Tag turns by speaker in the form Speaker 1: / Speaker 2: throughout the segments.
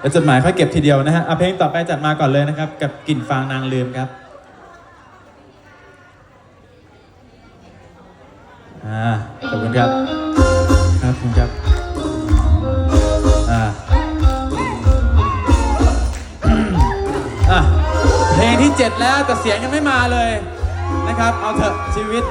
Speaker 1: เดี๋ยวจดหมายค่อยเก็บทีเดียวนะฮะเอาเพลงต่อไปจัดมาก่อนเลยนะครับ กับกลิ่นฟางนางลืมครับอ่าขอบคุณครับครับคุณครับอ่าอะเพลงที่ 7 แล้วแต่เสียงยังไม่มาเลยนะครับ เอาเถอะชีวิต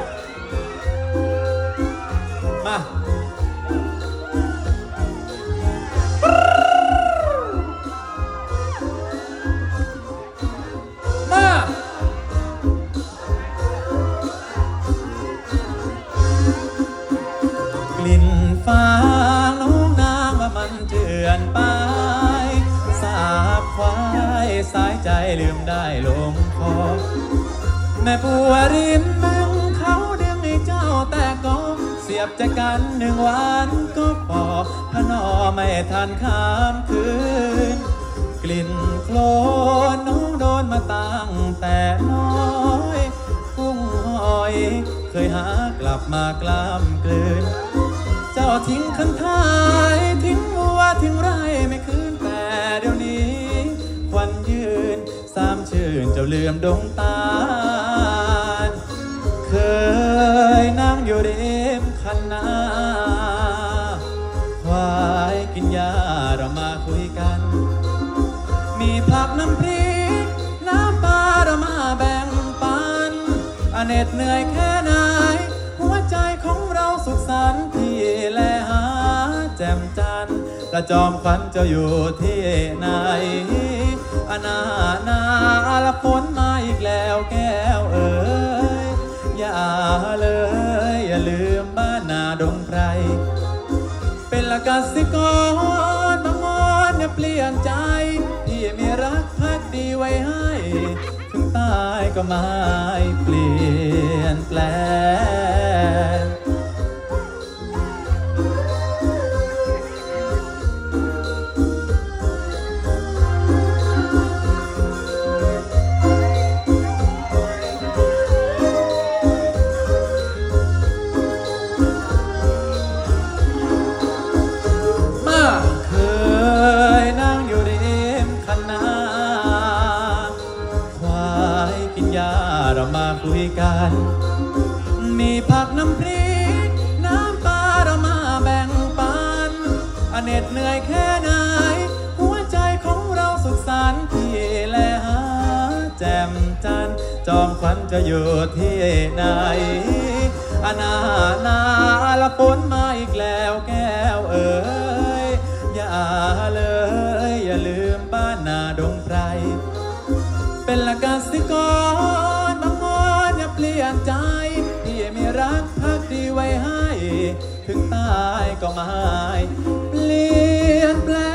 Speaker 1: ได้ลงคอ แม่ปัวริมแมงเขาเดียงให้เจ้าแต่ก็เสียบใจกันหนึ่งวันก็พอพนอไม่ทันข้ามคืน กลิ่นโคลนน้องโดนมาตั้งแต่น้อยกุ้งหอย เคยหากลับมากล้ามกลืน เจ้าทิ้งคันท้ายทิ้งวัวทิ้งไรไม่คืน ชื่นเจ้าเลื่อมดงตาลเคยนั่งอยู่ริมคันนาควายกินยาเรามาคุยกัน มีผักน้ำพริก น้ำปลาเรามาแบ่งปันอเน็ดเหนื่อยแค่ไหนหัวใจของเราสุขสันต์ที่แลหาแจ่มจันทร์ประจอมขวัญเจะอยู่ที่ไหน อนานาละฝนมาอีกแล้วแก้วเอ๋ยอย่าเลย อย่าลืมบ้านนาดงไพรเป็นละกสิกรบางอนอย่าเปลี่ยนใจที่มีรักพักดีไว้ให้ ถึงตายก็ไม่เปลี่ยนแปลง เรามาคุยกัน มีผักน้ำพริก น้ำปลาเรามาแบ่งปันอเน็ดเหนื่อยแค่ไหน หัวใจของเราสุขสันต์ที่แลหาแจ่มจันจอมขวัญจะอยู่ที่ไหนอานานาละฝนม ก็ไม่เปลี่ยนแปลง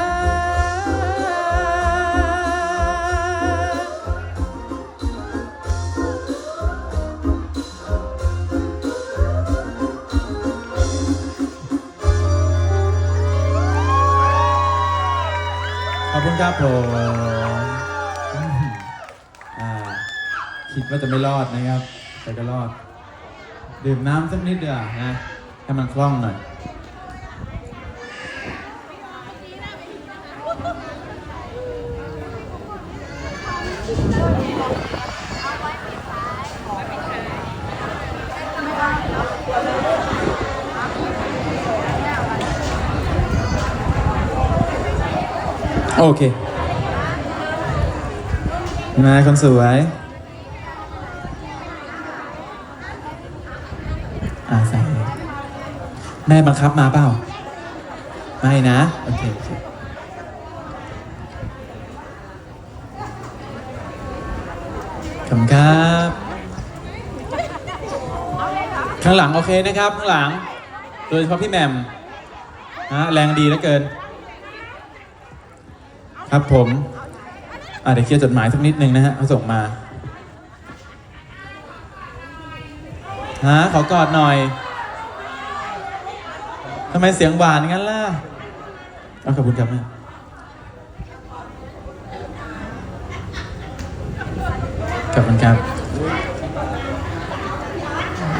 Speaker 1: ขอบคุณครับผมอ่าคิดว่าจะไม่รอดนะครับ แต่ก็รอด ดื่มน้ำสักนิดเดียวนะให้มันคล่องหน่อย โอเคมาคนสวยอาใส่เลยแม่บังคับมาเปล่า ไม่นะ โอเคโอเคขอบคุณครับ ข้างหลังโอเคนะครับ ข้างหลัง โดยเฉพาะพี่แหม่มนะแรงดีเหลือเกิน ครับผมอะเดี๋ยวเคลียร์จดหมายสักนิดนึงนะฮะเขาส่งมาฮะขอกอดหน่อยทำไมเสียงหวานงั้นล่ะเอาขอบคุณครับแม่ขอบคุณครับ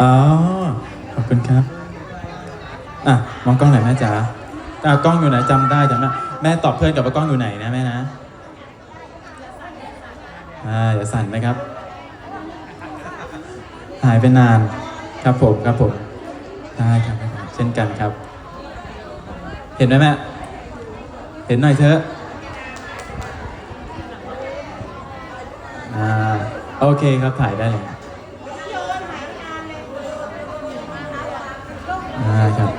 Speaker 1: อ๋อ ขอบคุณครับ อะ มองกล้องหน่อยแม่จ๋าอะกล้องอยู่ไหนจำได้จำได้ แม่ตอบเพื่อนกับว่ากล้องอยู่ไหนนะแม่นะอ่าอย่าสั่นนะครับ หายไปนานครับผมครับผมได้ครับเช่นกันครับ เห็นไหมแม่เห็นหน่อยเถอะอ่าโอเคครับถ่ายได้เลยได้ครับ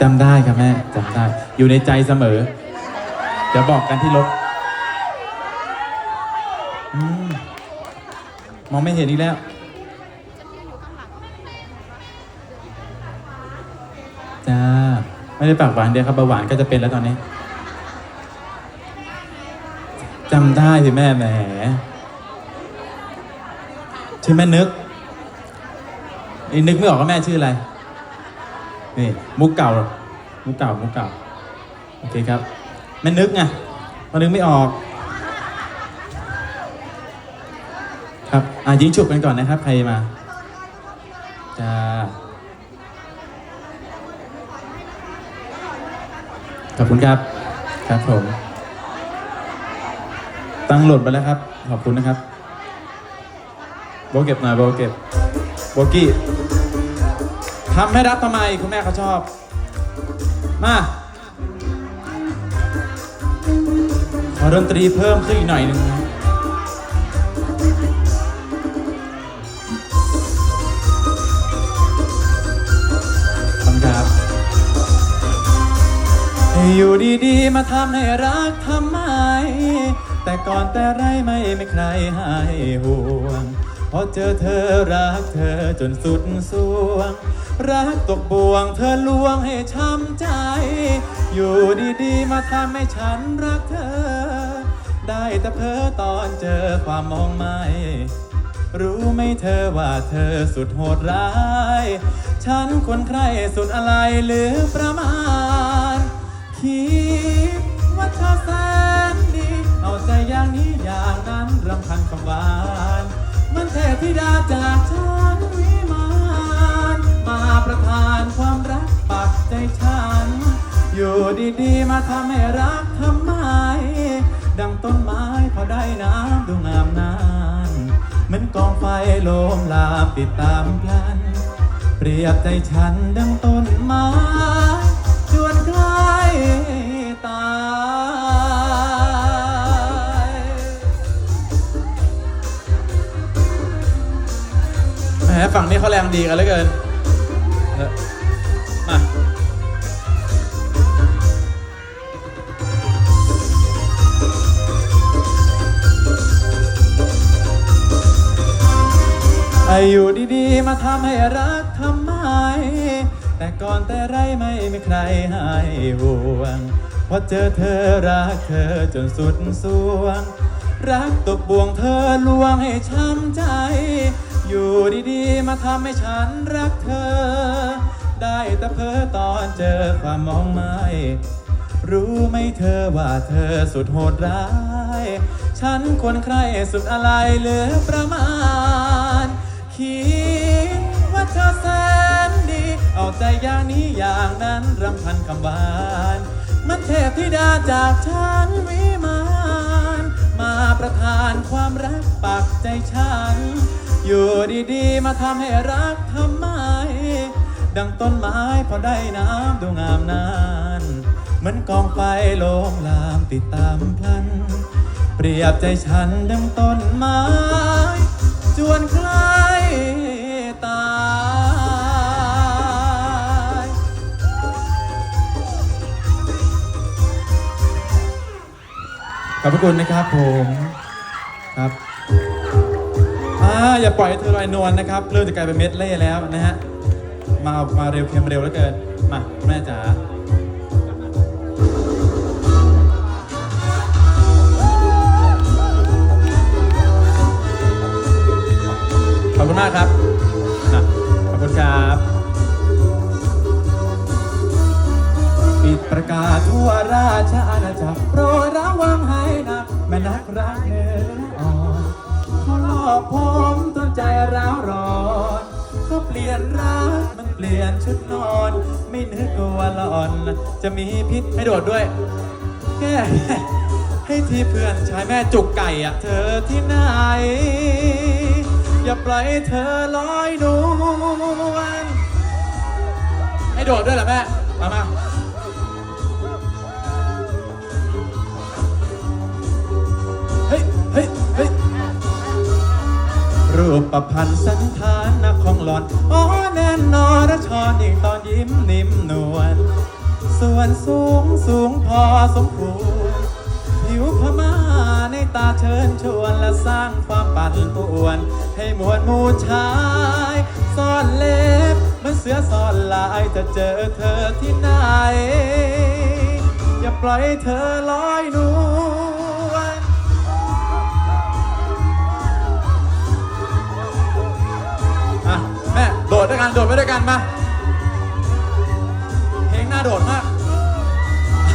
Speaker 1: จำได้ครับแม่จำได้ อยู่ในใจเสมอ เดี๋ยวบอกกันที่รถอมมองไม่เห็นอีกแล้ว จ้า ไม่ได้ปากหวานเดียวครับเบาหวานก็จะเป็นแล้วตอนนี้จำได้สิแม่แหมชื่อแม่นึกอีนึกไม่ออกว่าแม่ชื่ออะไร นี่ มุกเก่า มุกเก่า มุกเก่า โอเคครับ ม่นึกไงมานึกไม่ออก ครับอะยิงฉุบกันก่อนนะครับ ใครมาจ้าขอบคุณครับ ครับผม ตั้งโหลดไปแล้วครับ ขอบคุณนะครับโบเก็บหน่อยโบเก็บโบกี้ทำให้รับทำไมคุณแม่เขาชอบ มา อดนตรีเพิ่มขึ้นอีกหน่อยหนึ่งนะขอบคุณครับอยู่ดีๆ มาทำให้รักทำไม แต่ก่อนแต่ไรไม่ไม่ใครให้ห่วงพอเจอเธอรักเธอจนสุดสวง รักตกบ่วงเธอลวงให้ช้ำใจ อยู่ดีๆ มาทำให้ฉันรักเธอ ได้แต่เพ้อตอนเจอความมองไม่รู้ไหมเธอว่าเธอสุดโหดร้าย ฉันคนใครสุดอะไรหรือประมาณ คิดว่าเธอแสนดี เอาใจอย่างนี้อย่างนั้นรำพันคำหวาน มันเทพธิดาจากฉันวิมานมาประทานความรักปักใจฉัน อยู่ดีๆมาทำให้รักทำไม ดังต้นไม้พอได้น้ำดูงามนานเหมือนกองไฟโลมลามติดตามพลัน เปรียบใจฉันดังต้นไม้จวนใกล้ตายแหมฝั่งนี้เขาแรงดีกันเหลือเกิน ให้อยู่ดีๆ มาทำให้รักทำไม แต่ก่อนแต่ไรไม่มีใครให้ห่วงพอเจอเธอรักเธอจนสุดสวง รักตกบ่วงเธอลวงให้ช้ำใจ อยู่ดีๆ มาทำให้ฉันรักเธอ ได้แต่เพ้อตอนเจอความมองไม่รู้ไหมเธอว่าเธอสุดโหดร้าย ฉันควรใครสุดอะไรเหลือประมาณ คิดว่าเธอแสนดี เอาใจอย่างนี้อย่างนั้นรำพันคำหวานมันเทพธิดาจากฉันวิมานมาประทานความรักปักใจฉัน อยู่ดีๆ มาทำให้รักทำไม ดังต้นไม้พอได้น้ำดูงามนานเหมือนกองไฟโลมลามติดตามพลัน เปรียบใจฉันดังต้นไม้ จวนคลาย ขอบพระคุณนะครับผมครับอ่าอย่าปล่อยให้เธอลอยนวลนะครับเริ่มจะกลายเป็นเม็ดเล่แล้วนะฮะมามาเร็วเค็มเร็วแล้วเกินมาแม่จ๋าขอบคุณมากครับนะขอบคุณครับ ประกาศทั่วราชอาณาจักรโปรดระวังให้หนักแม่นักรักเนื้ออ่อนเขาหลอกผมจนใจร้าวร้อนเขาเปลี่ยนรักมันเปลี่ยนชุดนอน ไม่นึกว่าหลอน จะมีพิษให้โดดด้วยแกให้ที่เพื่อนชายแม่จุกไก่อะเธอที่ไหน อย่าปล่อยเธอลอยนวลให้โดดด้วยเหรอแม่ มามา เฮ้ยเฮ้ยรูปประพันธ์สันฐานนะของหลอนอ๋อแน่นอนระชอนอีกตอนยิ้มนิ่มนวลส่วนสูงสูงพอสมควรผิวพม่าในตาเชิญชวนและสร้างความปั่นป่วน ให้มวลมูชายซ่อนเล็บมันเสือซ่อนลายจะเจอเธอที่ไหน อย่าปล่อยเธอลอยนว โดดด้วยกัน โดดไปด้วยกันมา เพลงน้าโดดมาก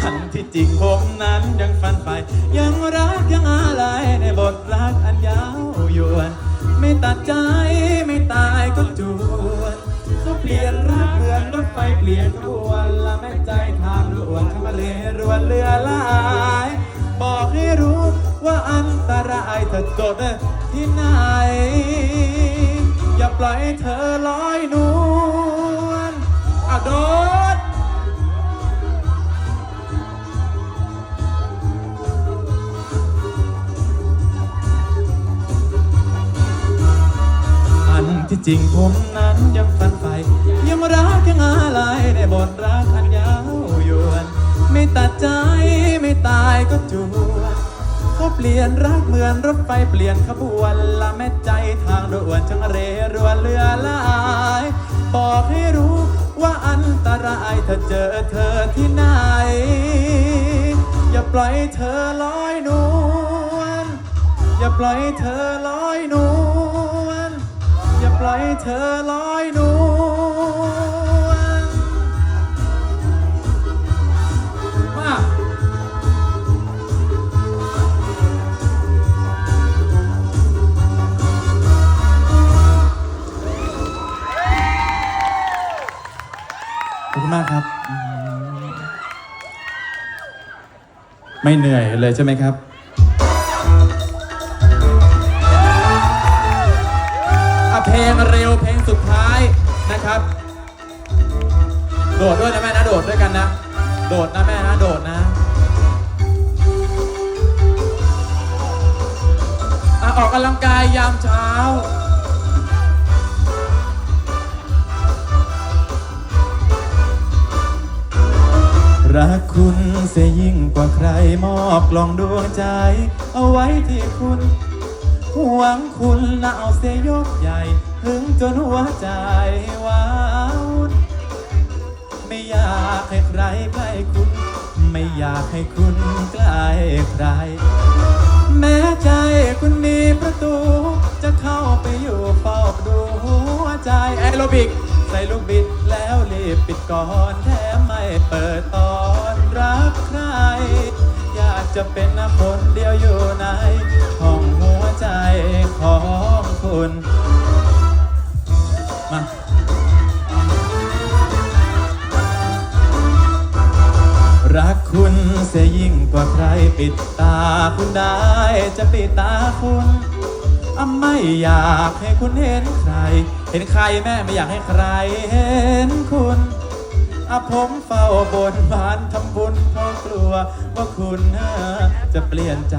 Speaker 1: อันที่จริงผมนั้นยังฝันไป ยังรักยังอะไรในบทรักอันยาวยวน ไม่ตัดใจไม่ตายก็จวนเขาเปลี่ยนรักเหมือนรถไฟเปลี่ยนขบวนละแม่ใจทางด่วนทำมาเลรวนเรือลายบอกให้รู้ว่าอันตรายเธอโดดเนี่ยที่ไหน อย่าปล่อยเธอลอยนวลอะโดดอันที่จริงผมนั้นยังฝันใฝ่ยังรักยังอะไรในบทรักอันยาวยวน ไม่ตัดใจไม่ตายก็จวนเขาเปลี่ยนรักเหมือนรถไฟเปลี่ยนขบวนละแม่ใจทางด่วนช่าง ถ้าเจอเธอที่ไหน อย่าปล่อยเธอลอยนวลอย่าปล่อยเธอลอยนวลอย่าปล่อยเธอลอยนวล คุณมากครับ ไม่เหนื่อยเลยใช่ไหมครับอะเพลงเร็วเพลงสุดท้ายนะครับ โดดด้วยนะแม่นะโดดด้วยกันนะ โดดนะแม่นะโดดนะอะออกกำลังกายยามเช้า รักคุณเสียยิ่งกว่าใครมอบกล่องดวงใจ เอาไว้ที่คุณหวังคุณนะเอาเสียยกใหญ่ถึงจนหัวใจว้าวไม่อยากให้ใครใกล้คุณ ไม่อยากให้คุณใกล้ใคร แม้ใจคุณมีประตู จะเข้าไปอยู่เฝ้าดูหัวใจแอโรบิก ใส่ลูกบิดแล้วรีบปิดก่อนแถมไม่เปิดตอน รับใคร อยากจะเป็นคนเดียวอยู่ในห้องหัวใจของคุณ มารักคุณเสียยิ่งกว่าใครปิดตาคุณได้จะปิดตาคุณอะไม่อยากให้คุณเห็นใคร เห็นใครแม่ไม่อยากให้ใครเห็นคุณ อะผมเฝ้าบนบานทำบุญเพราะกลัวว่าคุณเอ่อจะเปลี่ยนใจ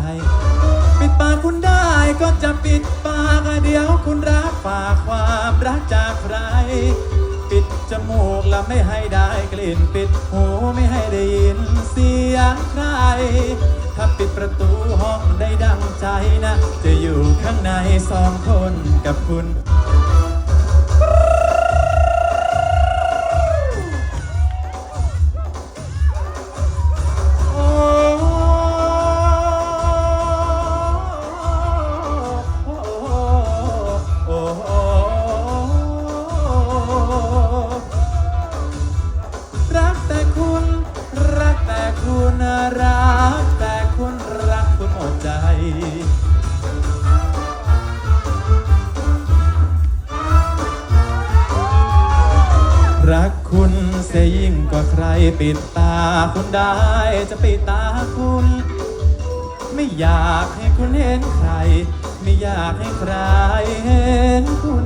Speaker 1: ปิดปากคุณได้ก็จะปิดปากเดี๋ยวคุณรับฝากความรักจากใคร ปิดจมูกแล้วไม่ให้ได้กลิ่น ปิดหูไม่ให้ได้ยินเสียงใคร ถ้าปิดประตูห้องได้ดังใจนะ จะอยู่ข้างในสองคนกับคุณ คุณได้จะปิดตาคุณ ไม่อยากให้คุณเห็นใคร ไม่อยากให้ใครเห็นคุณ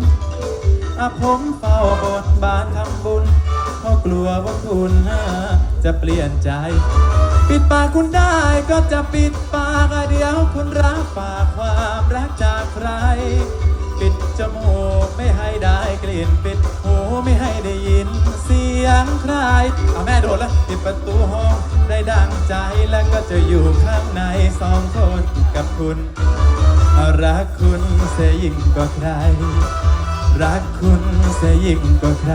Speaker 1: อาผมเฝ้าบทบานทำบุญเพราะกลัวว่าคุณจะเปลี่ยนใจ ปิดปากคุณได้ก็จะปิดปากเดียวคุณรับฝากความรักจากใคร ปิดจมูกไม่ให้ได้กลิ่นปิดหูไม่ให้ได้ยิน เสียงใครเอาแม่โดดแล้วปิดประตูห้องได้ดังใจแล้วก็จะอยู่ข้างในสองคนกับคุณรักคุณเสียยิ่งกว่าใคร รักคุณเสียยิ่งกว่าใคร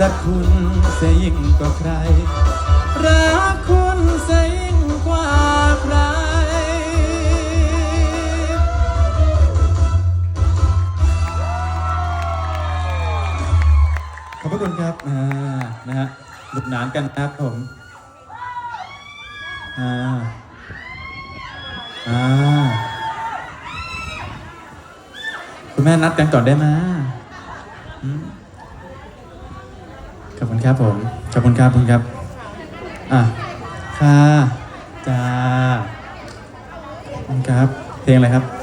Speaker 1: รักคุณเสียยิ่งกว่าใคร รักคุณเสียยิ่งกว่าใคร ขอบคุณครับอ่านะฮะหนุกหนานกันครับผมอ่าอ่าคุณแม่นัดกันก่อนได้ไหมอืมขอบคุณครับผมขอบคุณครับขอบคุณครับอะค่ะจ้าขอบคุณครับ เพลงอะไรครับ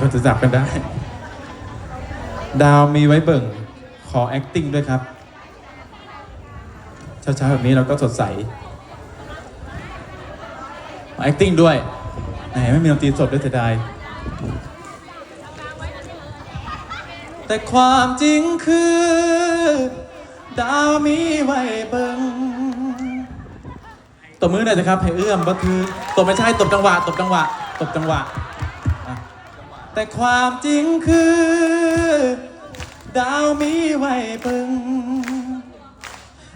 Speaker 1: ก็จะจับกันได้ ดาวมีไว้เบิ่งขอ acting ด้วยครับ เช้าๆแบบนี้เราก็สดใสขอ acting ด้วยแหมไม่มีดนตรีสดด้วยเสียดายแต่ความจริงคือ ดาวมีไว้เบิ่งตบมือหน่อยสิครับให้เอื้อมบัคือตบไม่ใช่ตบจังหวะตบจังหวะตบจังหวะ แต่ความจริงคือ ดาวมีไว้เบิ่ง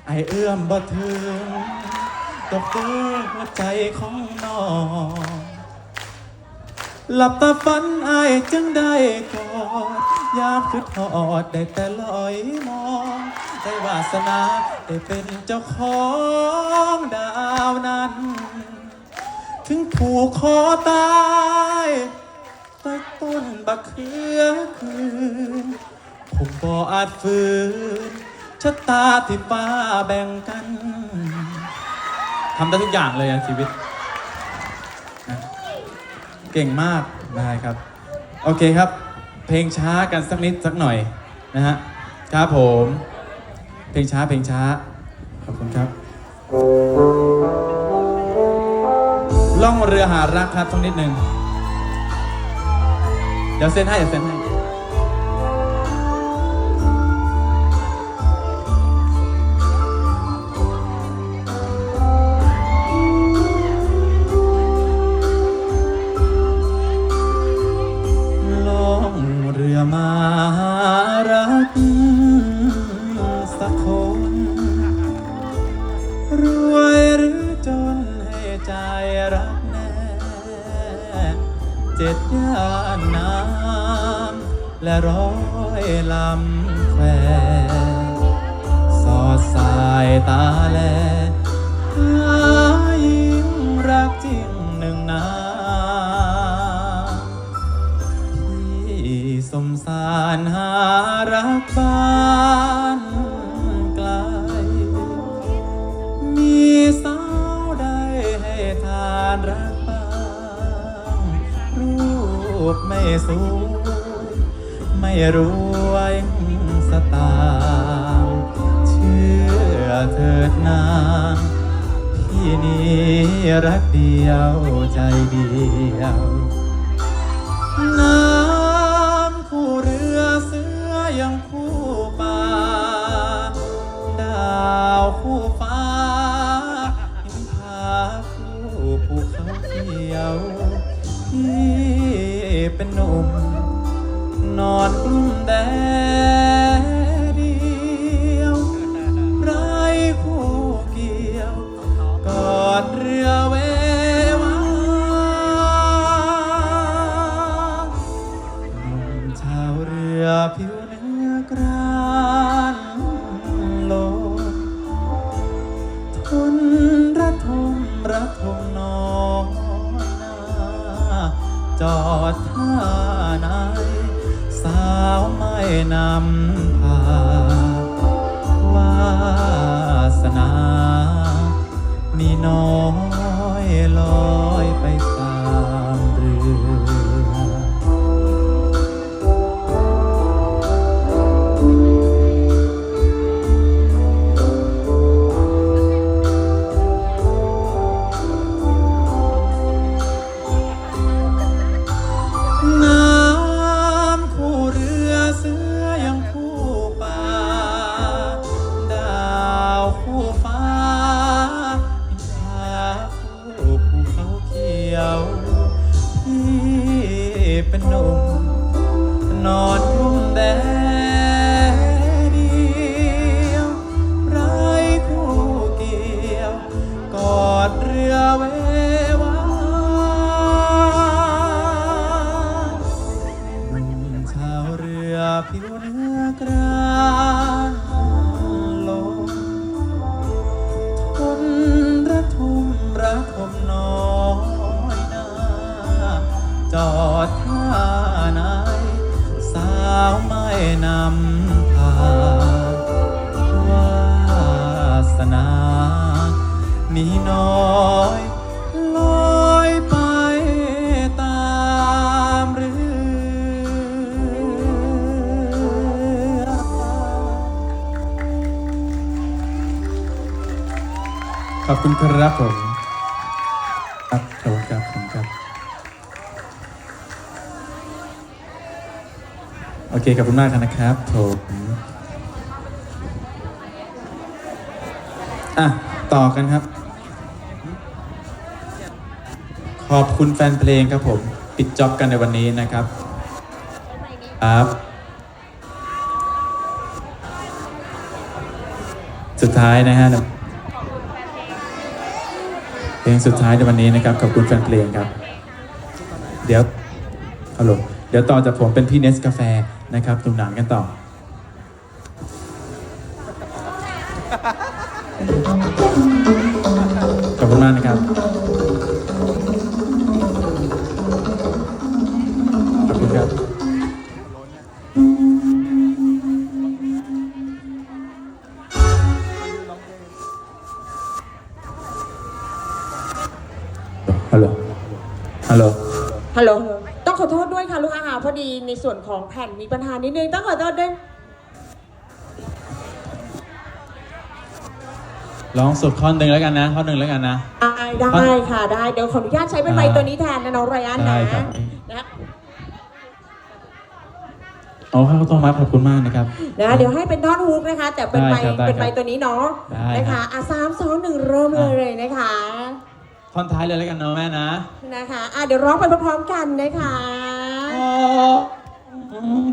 Speaker 1: ไอเอื้อมบ่ถึงตบเตื้อหัวใจของน้องหลับตาฝันไอจึงได้กอดยามคืดหอดได้แต่ลอยมอง ได้วาสนาได้เป็นเจ้าของดาวนั้น ถึงผูกคอตาย ใต้ต้นบักเขือคืน ผมบ่อาจฝืนชะตาที่ฟ้าแบ่งกันทำได้ทุกอย่างเลยอะชีวิตนะเก่งมากได้ครับ โอเคครับ เพลงช้ากันสักนิดสักหน่อยนะฮะครับผม เพลงช้าเพลงช้า ขอบคุณครับ ล่องเรือหารักครับสักนิดหนึ่ง เดี๋ยวเซ็นให้เดี๋ยวเซ็นให้ ร้อยลำแควสอดสายตาแลหายิ่งรักจริงหนึ่งนาที่สมสารหารักบ้านไกล มีสาวได้ให้ทานรักบ้างรูปไม่สวย รวยสตางค์เชื่อเถิดนางพี่นี้รักเดียวใจเดียว น้ำคู่เรือเสือยังคู่ป่า ดาวคู่ฟ้าหิมพาคู่ภูเขาเขียว ที่เป็นหนุ่ม นอนกลุ้มแดดเดียวไรคู่เกี่ยวกอดเรือเววาหนุ่มชาวเรือผิวเนื้อกรานโลทนระทมระทมนอนจอด นำพาวาสนา มีน้อง เคขอบคุณมากนะครับผมอะ ต่อกันครับ ขอบคุณแฟนเพลงครับผม ปิดจ็อบกันในวันนี้นะครับ ครับ สุดท้ายนะฮะเพลงสุดท้ายในวันนี้นะครับ ขอบคุณแฟนเพลงครับ เดี๋ยวฮัลโหลเดี๋ยวต่อจากผมเป็นพี่เนสกาแฟ นะครับตุ่มหนานกันต่อ ขอ
Speaker 2: งแผ่นมีปัญหานิดนึง ต้องขอโทษด้วย
Speaker 1: ร้องสดท่อนหนึ่งแล้วกันนะท่อนหนึ่งแล้วกันนะ
Speaker 2: อ่าได้ค่ะได้ เดี๋ยวขออนุญาตใช้เป็นไมค์ตัวนี้แทนนะน้องไรอัน
Speaker 1: ได้
Speaker 2: นะครับ นะ
Speaker 1: เอาข้าวต้มมัดขอบคุณมากนะครับ
Speaker 2: นะเดี๋ยวให้เป็นท่อนฮุกนะคะ แต่เป็นไมค์
Speaker 1: ได้ครับได้
Speaker 2: เป็นไมค์ตัวนี้เนาะ
Speaker 1: ได้
Speaker 2: นะ
Speaker 1: ครั
Speaker 2: คะ
Speaker 1: บ
Speaker 2: อะสามสองหนึ่งเริ่มเลยนะคะ
Speaker 1: ท่อนท้ายเลยแล้วกันเนาะแม่นะ
Speaker 2: นะคะอะเดี๋ยวร้องไปพร้อมๆกันนะคะ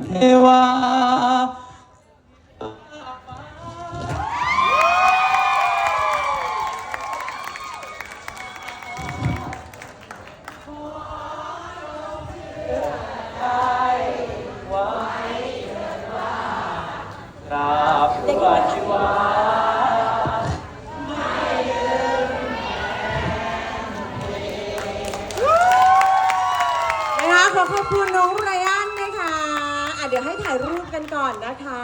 Speaker 1: เทวา
Speaker 2: เด็กๆนะคะขอขอบคุณน้องไรอันนะคะอะ เดี๋ยวให้ถ่ายรูปกันก่อนนะคะ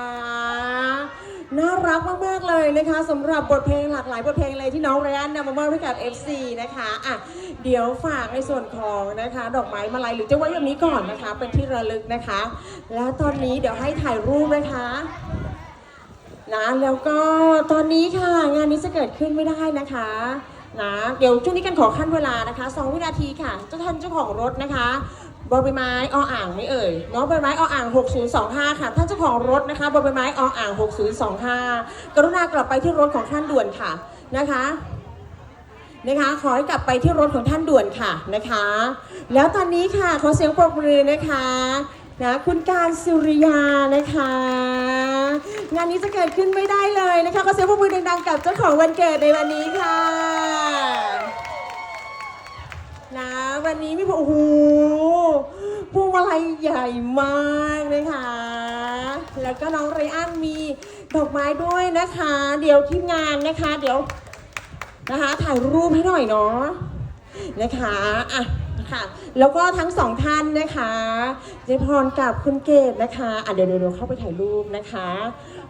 Speaker 2: น่ารักมากๆเลยนะคะสำหรับบทเพลงหลากหลายบทเพลงเลยที่น้องไรอันนำมามอบให้กับ FC นะคะอะเดี๋ยวฝากในส่วนของนะคะ ดอกไม้มาลัยหรือจะไว้แบบนี้ก่อนนะคะ เป็นที่ระลึกนะคะ แล้วตอนนี้เดี๋ยวให้ถ่ายรูปนะคะนะแล้วก็ตอนนี้ค่ะงานนี้จะเกิดขึ้นไม่ได้นะคะนะเดี๋ยวช่วงนี้กันขอขั้นเวลานะคะ 2 วินาทีค่ะเจ้าท่านเจ้าของรถนะคะ บอใบไม้ออ่างไม่เอ่ยน้องใบไม้ออ่าง 6025 ค่ะท่านเจ้าของรถนะคะบอใบไม้ออ่าง 6025 กรุณากลับไปที่รถของท่านด่วนค่ะนะคะนะคะขอให้กลับไปที่รถของท่านด่วนค่ะนะคะ แล้วตอนนี้ค่ะขอเสียงปรบมือนะคะนะคุณการสุริยานะคะ งานนี้จะเกิดขึ้นไม่ได้เลยนะคะขอเสียงปรบมือดังๆกับเจ้าของวันเกิดในวันนี้ค่ะ นะวันนี้มีโอ้โหพวงมาลัยใหญ่มากนะคะ แล้วก็น้องไรอันมีดอกไม้ด้วยนะคะ เดี๋ยวทีมงานนะคะ เดี๋ยวนะคะถ่ายรูปให้หน่อยเนาะนะคะอะค่ะแล้วก็ทั้งสองท่านนะคะเจพรกับคุณเกดนะคะอะเดี๋ยวเดี๋ยวเดี๋ยวเข้าไปถ่ายรูปนะคะ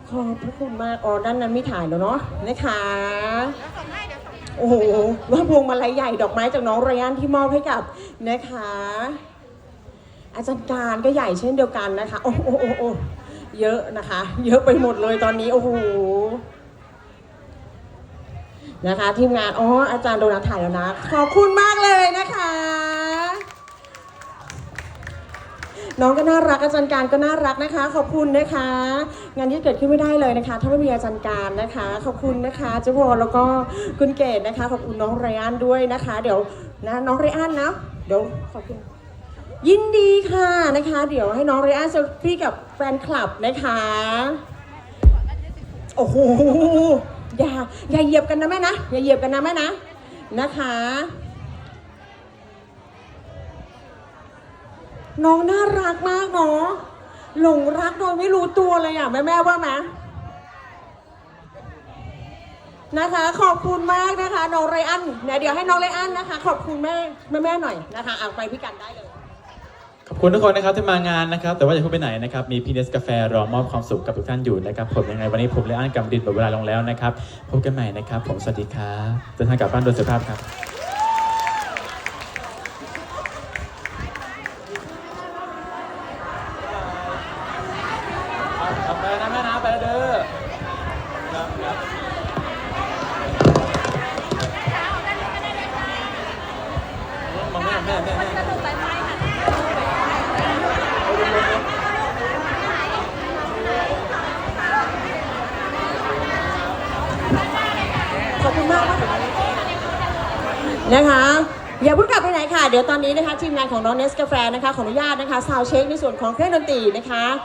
Speaker 2: ขอบพระคุณมากอ๋อด้านนั้นไม่ถ่ายแล้วเนาะนะคะ โอ้โหว่าพวงมาลัยใหญ่ดอกไม้จากน้องไรอันที่มอบให้กับนะคะ อาจารย์การก็ใหญ่เช่นเดียวกันนะคะ โอ้โหเยอะนะคะ เยอะไปหมดเลยตอนนี้ โอ้โหนะคะทีมงานอ๋ออาจารย์โดนัทถ่ายแล้วนะ ขอบคุณมากเลยนะคะ น้องก็น่ารักอาจารย์การก็น่ารักนะคะ ขอบคุณนะคะ งานที่เกิดขึ้นไม่ได้เลยนะคะ ถ้าไม่มีอาจารย์การนะคะ ขอบคุณนะคะเจ้าพอแล้วก็คุณเกดนะคะ ขอบคุณน้องไรอันด้วยนะคะ เดี๋ยวนะน้องไรอันนะเดี๋ยวขอบคุณยินดีค่ะนะคะ เดี๋ยวให้น้องไรอันเซลฟี่กับแฟนคลับนะคะโอ้โหอย่าอย่าเหยียบกันนะแม่นะอย่าเหยียบกันนะแม่นะนะคะ น้องน่ารักมากเนาะหลงรักโดยไม่รู้ตัวเลยอะแม่แม่ว่าไหมนะคะ ขอบคุณมากนะคะ น้องไรอันเดี๋ยวเดี๋ยวให้น้องไรอันนะคะ ขอบคุณแม่แม่แม่หน่อยนะคะเอาไปพี่กันได้เลย
Speaker 1: ขอบคุณทุกคนนะครับที่มางานนะครับ แต่ว่าอย่าเพิ่งไปไหนนะครับ มีพีเนสกาแฟรอมอบความสุขกับทุกท่านอยู่นะครับ ผมยังไงวันนี้ผมและอันกำดินหมดเวลาลงแล้วนะครับ พบกันใหม่นะครับ ผมสวัสดีครับเดินทางกลับบ้านโดยสุภาพครับ เอาไปนะแม่นะไปแล้วเด้อครับครับมองแม่แม่แม่แม่
Speaker 2: ขอบคุณมากนะคะ อย่าเพิ่งกลับไปไหนค่ะ เดี๋ยวตอนนี้นะคะทีมงาน ของน้องเนสกาแฟนะคะขออนุญาตนะคะซาวเช็คในส่วนของเครื่องดนตรีนะคะ